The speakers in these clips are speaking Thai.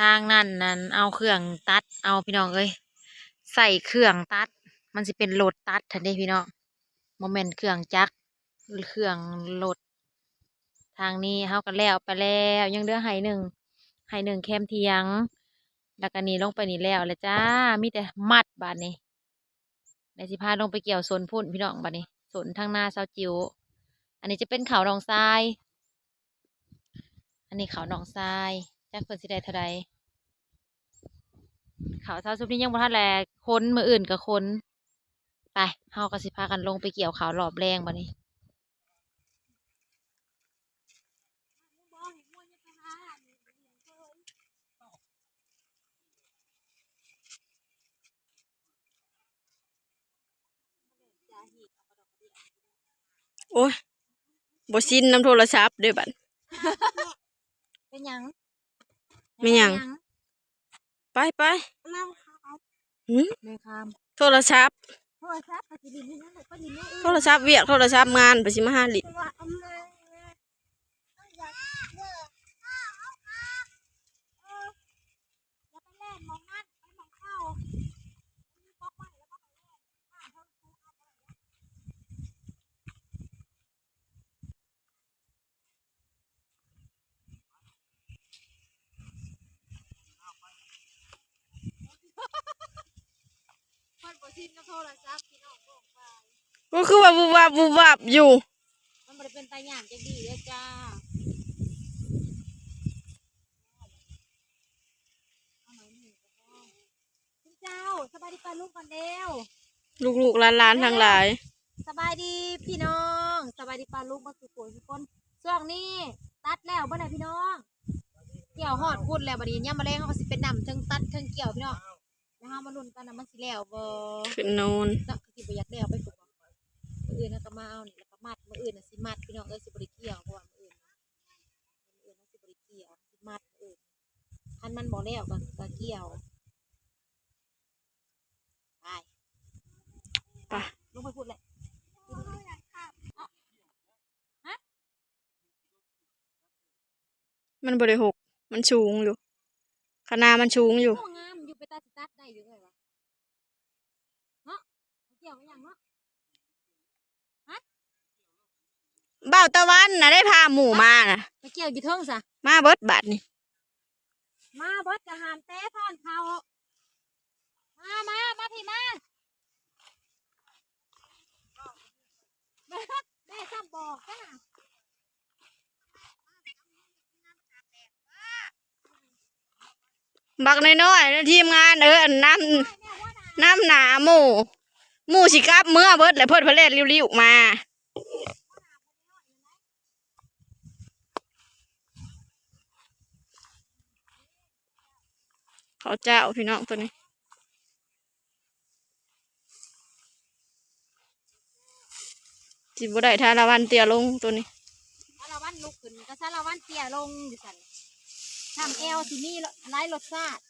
ทางนั่นนั่นเอาเครื่องตัด เอาพี่น้องเอ้ยใส่เครื่องตัด มันสิเป็นโหลดตัดทันเด้พี่น้องโมเมนต์เครื่องจักรเครื่องโหลด ทางนี้เฮาก็แล้วไปแล้วยังเหลือไห้หนึ่งไห้หนึ่งแคมเทียง แล้วก็นี่ลงไปนี่แล้วเลยจ้ามีแต่มัดบาดนี้ในสิพาลงไปเกี่ยวสนพุ่นพี่น้องบาดนี้สนทางหน้าเสาจิ๋วอันนี้จะเป็นเขาหนองทราย อันนี้เขาหนองทราย จักเพิ่นสิได้เท่าใดเขาเท่าซุปนี้ยังบ่ทันแลค้นมืออื่นก็ค้นไปเฮาก็สิพากันลงไปเกี่ยวเขารอบแรงบัดนี้โอ้ยบ่ชินน้ำโทรศัพท์เด้อบัดเป็นหยัง เป็นหยัง ไปไปหืมเลยคามโทรศัพท์ โทรศัพท์ก็สิดินนี่นั่นแหละก็ดินนี่โทรศัพท์เวียกโทรศัพท์งานไปสิมาหาลิ คนบ่ชินกับโทรศัพท์พี่น้องบอกไปก็คือว่าบูบาบบูบาบอยู่ มันบ่ได้เป็นตาหยามจังดีเด้อจ้าเอาหน่อยหนึ่งก็พอคุณเจ้าสบายดีป่ะลูกก่อนเร็ว ลูกๆหลานๆทั้งหลาย สบายดีพี่น้องสบายดีป่ะลูกมาสุโขทุกคนช่วงนี้ตัดแล้วบ่ได้พี่น้อง เกี่ยวหอดพูดแล้วบัดนี้ย่ามมาแรงเขาก็สิเป็นนำเทั้งตัดเทั้งเกี่ยวพี่น้อง แล้วเฮามาลุ้นกันนะมันสิแล้วบ่ขึ้นโนนเนาะก็สิบ่อยากแล้วไปฝึกบ่มื้ออื่นน่ะก็มาเอานี่แล้วก็มัดมื้ออื่นน่ะสิมัดพี่น้องเอ้ยสิบ่ได้เกี่ยวเพราะว่ามื้ออื่นน่ะมื้ออื่นน่ะสิบ่ได้เกี่ยวสิมัดมื้ออื่นคันมันบ่แล้วก็ก็เกี่ยวไปไปลงไปพูดเลยมันบ่ได้หก มันสูงอยู่คณะมันสูงอยู่โอ้งามอยู่ ไปตัดสิตัดได้อยู่เลยวะเนาะเกี่ยวกันยังเนาะบ่าวตะวันน่ะได้พาหมู่มาน่ะไปเกี่ยวอยู่เทิงซะมาเบิดบาดนี่มาเบิดจะหามเต้ทอนเขามามามาพี่มาแม่แม่ซ้ำบอกจ้า บักน้อยๆนะทีมงานเออน้ำน้ำหนาหมู่หมู่สิกลับเมื่อเบิดแล้วเพิ่นเพนเลดริ้วๆมาเขาเจ้าพี่น้องตัวนี้จิบบุได้ทาละวันเตียลงตัวนี้สารวันลุกขึ้นก็สารวันเตียลงอยู่สัน ทำเอลที่นี่ไร้รสชาติ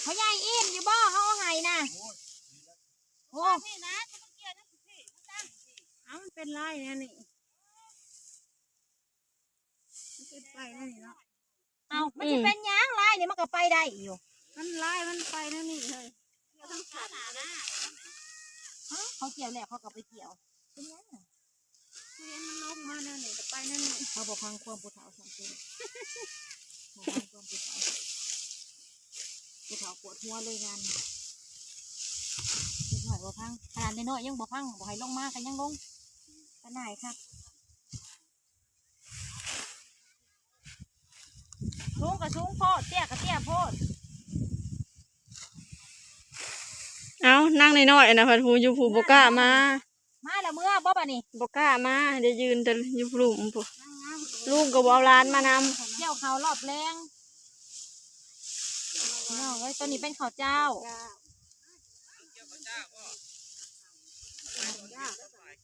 เขาใหญ่อินอยู่บ่เขาเอาให้นะโอ้พี่นะเอามันเป็นไรเนี่ยนี่มันเป็นไปนั่นนี่เนาะเอามันจะเป็นหยางไรเนี่ยมันก็ไปได้อยู่ มันไล่มันไปนั่นนี่เลยฮะเขาเกี่ยวแล้วเขาก็ไปเกี่ยวเป็นหยังอะ เรียนมันลงมานั่นนี่ก็ไปนั่นนี่เขาบอกพังความผู้เฒ่าสองตัวบอกพังความผู้เฒ่าผู้เฒ่าปวดหัวเลยงานนิดหน่อยบ่พังขนาดน้อยๆยังบ่พังบ่ให้ลงมากันยังลงกันไหนครับสูงกับสูงโพดเตี้ยกับเตี้ยโพดเอานั่งน้อยๆนะเพันผูอยู่ผูบกล้ามา มาแล้วเมื่อบ่บะนี่บกล้ามาเดี๋ยวยืนแต่อยู่หลุมผูลูกก็บเอาร้านมานเที่ยวเขารอบแรงน้องเอ้ยตัวนี้เป็นข้าวเจ้า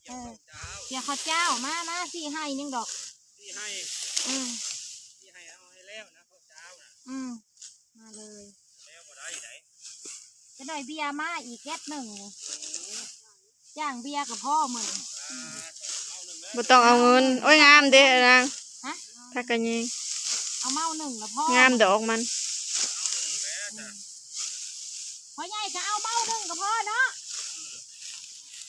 เออเกี่ยวข้าวเจ้ามามาสี่ให้หนึ่งดอกที่ให้อืมที่ให้เอาให้แล้วนะข้าวเจ้าน่ะอืมมาเลยแล้วก็ได้ไหนจะได้เบียร์มาอีกแก๊สหนึ่งย่างเบียร์กับพ่อเหมือนำ บ่ต้องเอาเงิน โอ้ยงามเด้อนางฮะ ถ้ากันยิงเเอาเมาหนึ่งแล้วพ่องามดอกมัน พ่อใหญ่จะเอาเมาหนึ่งกับพ่อเนาะ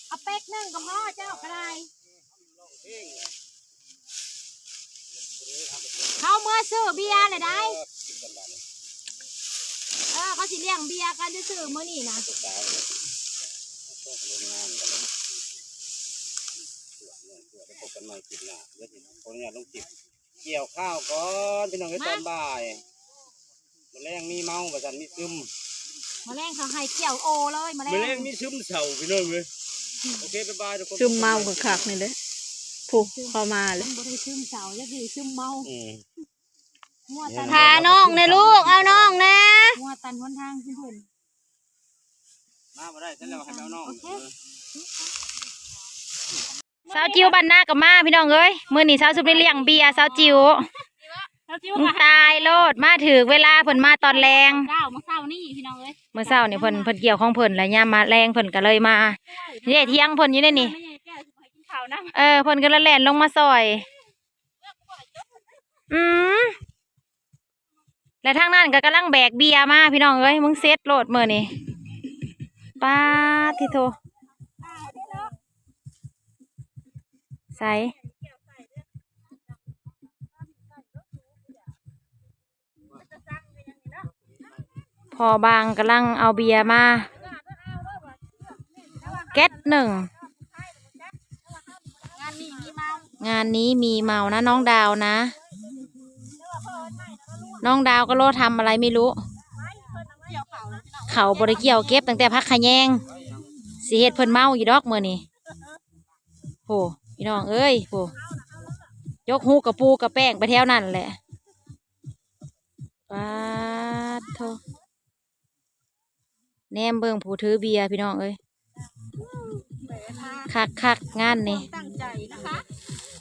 เอาเป็กหนึ่งกับพ่อเจ้าก็ได้เขาเมื่อซื้อเบียร์เลยได้เออเขาสิเลี้ยงเบียร์กันจะซื้อๆมื่อนี่นะพ บกันใหม่คลิปหน้าเดี๋ยวสิขออนุญาตลงคลิปเกี่ยวข้าวก่อนพี่น้องให้ตอนบ่ายมื้อแรงมีเมาประจันมีซึมมาแรงเขาให้เกี่ยวโอเลยมาแรมื้อแรงงมีซึมเศร้าพี่น้องเว้ยโอเคบ๊ายบายทุกคนซึมเมาคักๆนี่เด้อผูกเข้ามาเลยบ่ได้ซึมเสาจะคือซึมเมาอืมมัวตันพาน้องนะลูกเอาน้องนะมัวตันหนทางขึ้นเพิ่นมาบ่ได้ฉันแล้วให้แมวน้องโอเค สาวจิวบันหน้ากับมาพี่น้องเอ้ยมื้อนี้สาวสุบได้เลี้ยงเบียร์สาวจิวแล้วจิ้วมึงตายโลดมาถึงเวลาเพิ่นมาตอนแรงเจ้ามาเศร้านี่พี่น้องเอ้ยเมื่อเช้านี่เพิ่นเพิ่นเกี่ยวของเพิ่นแล้วยามมาแรงเพิ่นก็เลยมาเนี่ยเที่ยงเพิ่นอยู่ในนี่ไม่ใช่แก้วสิให้กินข้าวนะเออเพิ่นก็เลยแล่นลงมาซอย อืมและทางนั้นก็กำลังแบกเบียร์มาพี่น้องเอ้ยมึงเซ็ตโหลดมื้อนี่ป้าดทิโท ใส่พอบางกำลังเอาเบียร์มาแก๊สหนึ่งงานนี้มีเมางานนี้มีเมานะน้องดาวนะ น้องดาวก็โลทำอะไรไม่รู้ เข่าบริเกี่ยวเก็บตั้งแต่พักขะแยงสิเฮ็ดเพิ่นเมาอยู่ดอกเมื้อนี่โห พี่น้องเอ้ยโหยกหูกับปูกับแป้งไปแถวนั่นแหละปาดโทแนมเบิ่งผู้ถือเบียร์พี่น้องเอ้ยคักคักๆงานนี่ตั้งใจนะคะ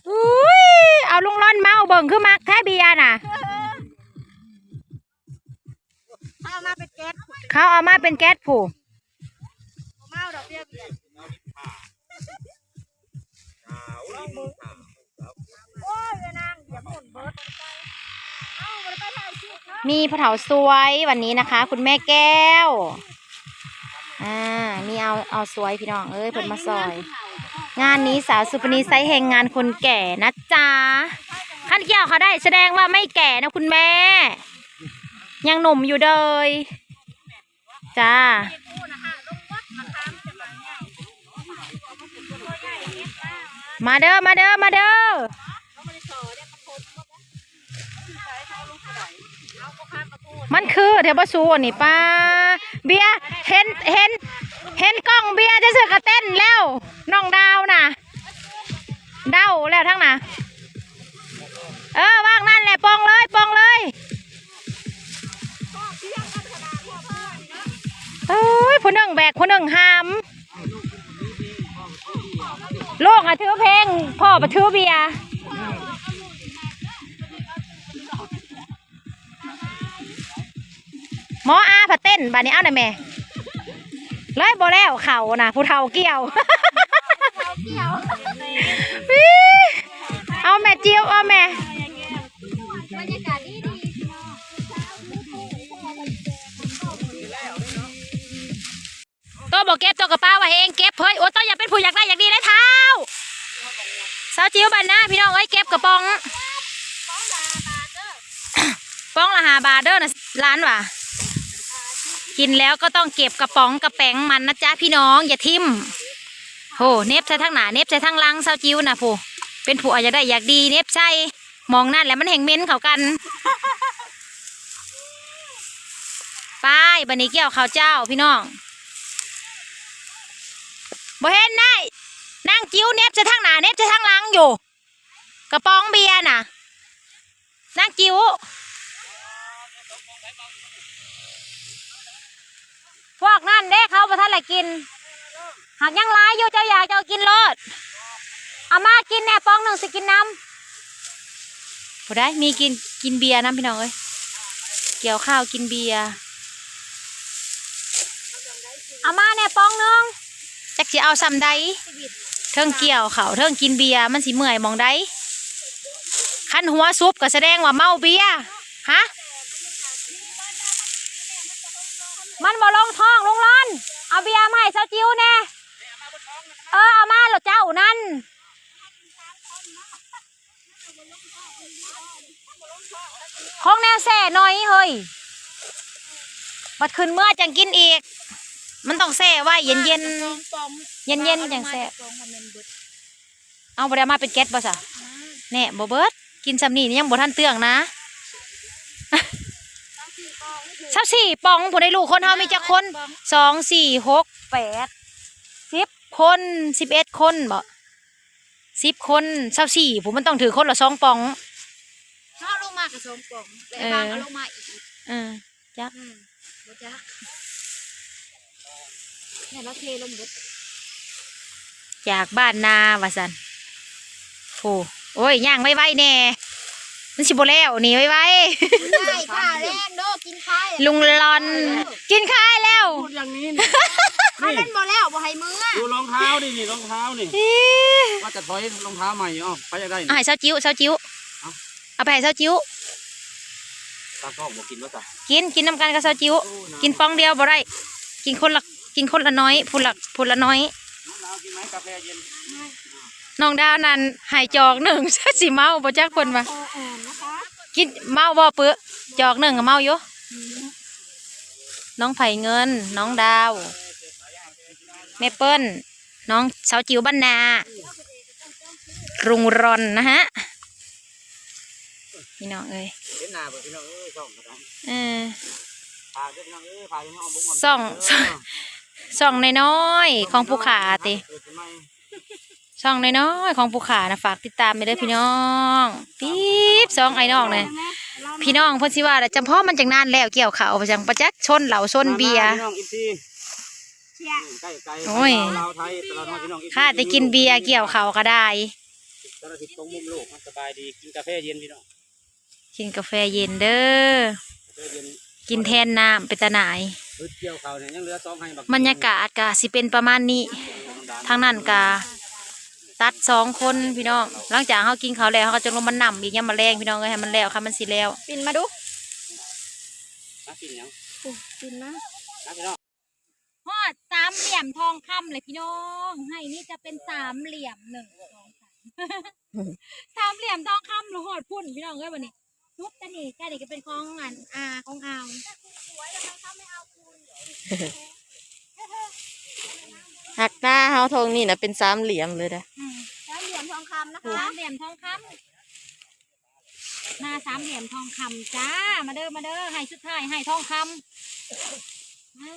อุ้ยเอาลุงร้อนเมาเบิ่งคือมักแท้เบียร์น่ะถ้าเอามาเป็นแก๊สเขาเอามาเป็นแก๊สผู้เมาดอกเบี้ยเบี้ย โอ้ยเวนางอย่าหมุนเบิดเอ้ามันไปถ่ายคลิปเนาะมีผะเถาสวยวันนี้นะคะ คุณแม่แก้ว อ่า มีเอาเอาสวยพี่น้องเอ้ยเพิ่นมาซอย งานนี้สาวสุปนีไซส์แห่งงานคนแก่นะจ๊ะขั้นเกี่ยวเขาได้แสดงว่าไม่แก่นะคุณแม่ ยังหนุ่มอยู่เลยจ้า มาเด้อมาเด้อมาเด้อมันคือเทบสูอันนี่ป้าเบียเห็นเห็น เห็นกล้องเบียจะเสือกระเต้นแล้วน้องดาวน่ะเดาแล้วทั้งน่ะเออว่างนั่นแหละปองเลยปองเลยเอ้ยผู้หนึ่งแบกผู้หนึ่งหาม ลูกอะถือเพลงพ่อมาถือเบียร์หมออาผะเต้นบานี้เอาหน่อยแม่เลยบ่แล้วเข่านะผู้เฒ่าเกี่ยวเอาแม่เจิ้วเอาแม่บรรยากาศดีดีตัวบอกเก็บตัวกระเป๋าไว้เองเก็บเฮ้ยโอ้ตัวอย่าเป็นผู้อยากได้อยากดีเลยเท้า สาวจิ๋วบันหน้าพี่น้องเอ้ยเก็บกระป๋องป้องละหาบาเด้อนะร้านว่ะกินแล้วก็ต้องเก็บกระป๋องกระแป้งมันนะจ๊ะพี่น้องอย่าทิมโหเน็บใส่ทั้งหนาเน็บใส่ทั้งลังสาวจิ๋วนะผู้เป็นผู้อยากได้อยากดีเน็บใช่มองนั่นแหละมันแห่งเม้นเขากันไปบันนี้เกี่ยวข้าวเจ้าพี่น้องบ่เห็นได้ นั่งจิ้วเน็บจะทางหนาเน็บจะทางหลังอยู่ กระป๋องเบียร์น่ะนั่งจิ้วพวกนั่นเด้เขาประทันอะไรกิน หากยังหลายอยู่เจ้าอยากจ้ากินรสเอามากินแน่ปองหนึ่งสิกินน้ำบ่ได้มีกินกินเบียร์น้ำพี่น้องเอ้ยเกี่ยวข้าวกินเบียร์เอามาแน่ปองหนึ่งจักสิเอาซ้ำใด เทิงเกี่ยวเขาเทิงกินเบียร์มันสิเมื่อยมองใดคันหัวซุปก็แสดงว่าเมาเบียร์ฮะมันบ่ลงท้องลงร้อนเอาเบียร์มาให้เจ้าจิ้วแน่เออเอามาหรอเจ้านั่นของแนวแส่หน่อยเฮ้ยบัดขึ้นเมื่อจังกินอีก มันต้องแส่ไว้เย็นเย็นเย็นเย็นๆจังแส่เอาบ่ได้เอามาเป็นแก๊สบ่สะแน่บ่เบิดกินซำนี่นี่ยังบ่ทันเตื้องนะสักสี่ปองผู้ได้ลูกคนเฮามีจักคนสองสี่หกแปดสิบคนสิบเอ็ดคนบ่สิบคนสักสี่ผมมันต้องถือคนละสองปองถ้าลงมากระสมกล่องแต่เออบางก็ลงมาอีกเออจักอืมบ่จ๊ะ เนี่ยเราเทลงหมดจากบ้านนาว่าสันโอ้โอ้ยย่างไว้ไว้แน่มันสิบแล้วหนี่ไว้ไว้ได้ค่ะแรงโดกินข้าวลุงลอน กินข้าวแล้วพูดอย่างนี้ข้าวเล่นบ่แล้วบ่ให้มือดูรองเท้าดินี่รองเท้านี่อิ๊วว่าจะถอยรองเท้าใหม่อ๋อไปจะได้เอาให้เช้าจิ้วเช้าจิ้วเอา เอาไปให้เช้าจิ้วตากล้องบอกกินว่าจ้ะกินกินน้ำกันกับเช้าจิ้วกินฟองเดียวบ่ได้ กินคนละ กินคนละน้อยพูละพูละน้อย น้องดาวกินไหมกาแฟเย็นน้องดาวนั่นใหายจอกหนึ่งสิเมาบ่จักคนว่าอ่อนนะคะกินเมาบ่เปื้อจอกหนึ่งก็เมาอยู่น้องไผ่เงิน น้องดาวแม่เปิ้ลน้องสาวจิ๋วบ้านนารุงรอนนะฮะพี่น้องเอ้ยเห็นหน้าบ่พี่น้องเอ้ยช่องกระดองเออพาเด้อพี่น้องเอ้ยพาพี่น้องเอาบุ้งส่อง ส่องน้อยๆของผู้ขาติเออทำไมช่องน้อยๆของผู้ขานะฝากติดตามไปเด้อพี่น้องปี๊บสองไอ้น้องเลยพี่น้องเพ่นสิว่าแต่จำเพาะมันจังนานแล้วเกี่ยวเขาวประจังประจักษ์ชนเหล่าชนเบียร์พี่น้องอินซีเชียร์ใกล้ไกลโอ้ยลาวไทยตลอดมาพี่น้องอินซีข้าแต่กินเบียร์เกี่ยวเขาวก็ได้ตลอดทิศตรงมุมโลกสบายดีกินกาแฟเย็นพี่น้องกินกาแฟเย็นเด้อกาแฟเย็นกินแทนน้ำเป็นตาหนาย พืชเกี่ยวเขาเนี่ยยังเหลือสองให้บักบรรยากาศก็สิเป็นประมาณนี้ ทางนั้นก็ตัดสองคนพี่น้อง หลังจากเขากินเขาวแล้วเขาก็จะลงมานํอีกยังมาแรงพี่น้องเลยให้มันแล้วค่ะมันสิแล้ว ปินมาดูน่ากินยังปินนะน่าพี่น้องฮอดสามเหลี่ยมทองคำเลยพี่น้อง ให้นี่จะเป็นสามเหลี่ยมหนึ่งสองสามสามเหลี่ยมทองคำหรือหอดพุ่นพี่น้องเอ้ยวันนี้ทุกกันนี่กันนี่ก็เป็นของอันอาของอาว หักหน้าเฮาทงนี่นะเป็นสามเหลี่ยมเลยนะอืมสามเหลี่ยมทองคำนะคะสามเหลี่ยมทองคำหน้าสามเหลี่ยมทองคำจ้า มาเด้อมาเด้อให้สุดท้ายให้ทองคำมา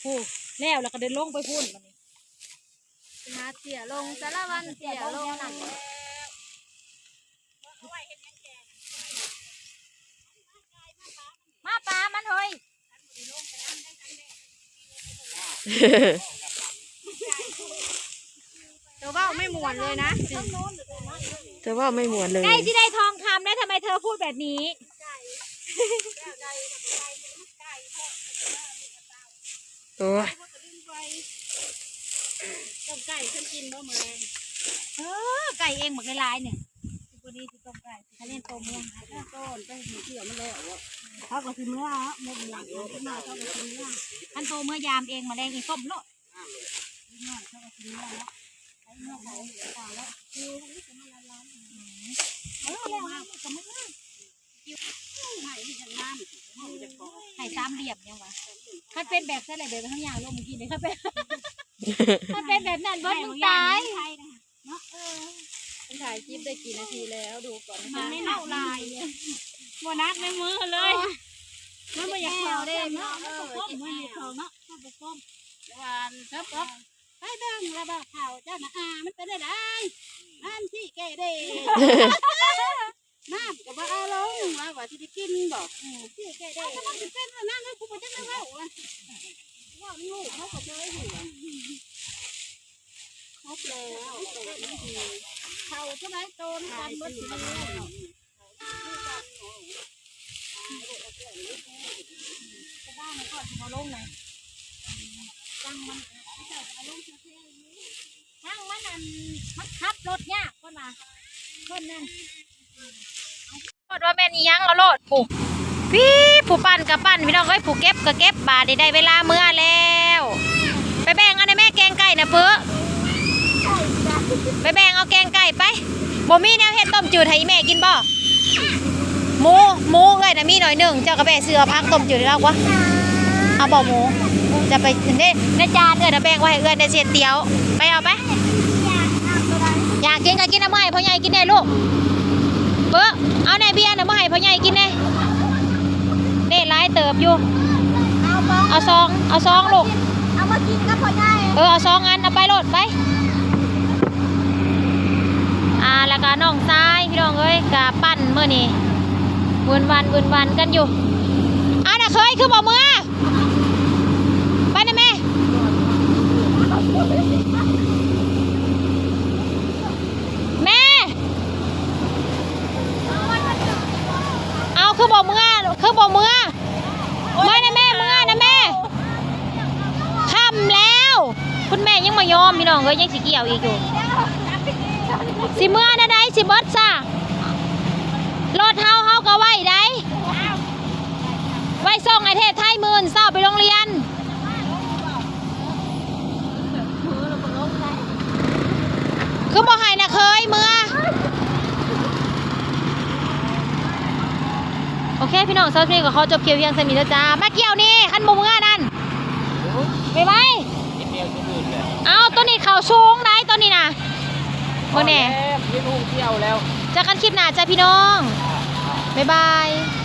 โอ้แล้วแล้วก็เดินลงไปพุ่นวันนี้หาเสียลงสารวันเสียลงนั่นมาปลามันเฮ้ย แต่ว่าไม่มวนเลยนะ เธอว่าไม่หมวนเลยใกล้ที่ได้ทองคำแล้วทำไมเธอพูดแบบนี้ โอ้ยต้มไก่ฉันกินบ่เหมือนเออไก่เองหมดในลายเนี่ยตัวนี้คือต้มไก่ถ้าเล่นต้มยังต้นไปหูเกี่ยวมันแล้วอะ เขาก็สิเมื่อหมดหลังขึ้นมาเขาก็สิเมื่อท่านโตเมื่อยามเองมาแรงอีส้มโลดเขาก็สิเมื่อแล้วใช้เมื่อเขาเสียตาแล้วคือมันนี่จะมาละล้านเออแล้วนะก็ไม่ได้หายอย่างนั้นมันจะขอไข่สามเหลี่ยมยังวะถ้าเป็นแบบนั้นแหละเดี๋ยวไปข้างยางลงเมื่อกี้เลยถ้าเป็นถ้าเป็นแบบนั้นวัดมึงตายเนาะเออถ่ายคลิปได้กี่นาทีแล้วดูก่อนมันไม่เท่าลาย บนักในมือเลยมันไม่อยากเข่าได้เนาะมันก็ก้มมันอยากเข่าเนาะมันก็ก้มวันครับครับไปเบิ่งระบาดข่าวเจ้านะอามันเป็นได้ได้อันที่แกเด้น้ำกับว่าเอาลงว่าว่าที่ไปกินบอกที่แกเด้ถ้ามันเป็นว่านั่งให้กูไปจังเลยว่าว่าลูกเขาก็เคยอยู่ครบแล้วเขาเท่าไรโตนะกันเบิดที บ้านมันก็มาลงไหนจังมันมาลงเท่ๆช่างมันนั่นมันขับรถยากคนมาคนนั่นกดว่าแม่นอีหยังเอาโลดผู้พี่ผู้ปั้นกับปั้นพี่น้องเอ้ยผู้เก็บก็เก็บบาดนี้ได้เวลาเมื่อแล้ว ไปแบ่งเอาในแม่แกงไก่นะเพื่อไปแบ่งเอาแกงไก่ไปบ่มีแนวเฮ็ดต้มจืดให้แม่กินบ่ หมูหมูเอ้ยนะมีหน่อยหนึ่งเจ้ากระแบะเสือพักต้มจืดให้เราวะเอาบ่หมูจะไปเด้ในจานเอ้ยนะแบ่งไว้ให้เอ้ยได้เสียเตียว ไปเอาไปอยากกินก็กินน้ำไม้พ่อใหญ่กินได้ลูกเบ้อเอาในเบียร์น้ำไม้พ่อใหญ่กินได้เด้ร้ายเติบอยู่เอาบ่เอาซองเอาซองลูกเอามากินกับพ่อใหญ่เออเอาซองอันเอาไปโหลดไปอ่าแล้วก็น้องซ้ายพี่น้องเอ้ยกะปั้นเมื่อนี้ วนวันวนวันกันอยู่อ่าน่ะเคยคือบอกมือไปนะแม่แม่ เอาคือบอกมือคือบอกมือมานะแม่มือนะแม่ค่ำแล้ว คุณแม่ยังมายอมพี่น้องเอ้ยยังสิเกี่ยวอีกอยู่สิเมื่อนะได้สิเบิดซะรถ เฮาเฮาก็ไว้ได้ไว้ส่งไอเทศไทยหมื่นเศร้าไปโรงเรียนคือบอกให้นะเคยเมื่อโอเค พี่น้องสาวคลิปก็ขอจบเกี่ยวเพียงสมิธจ้ามาเกี่ยวนี่ขันบ่เมื่อนั่นไปไหมเอาตัวนี้เข่าสูงไหนตัวนี้นะเมื่อแน่พี่ลุงเที่ยวแล้วเจอกันคลิปหน้าจ้าพี่น้อง บ๊ายบาย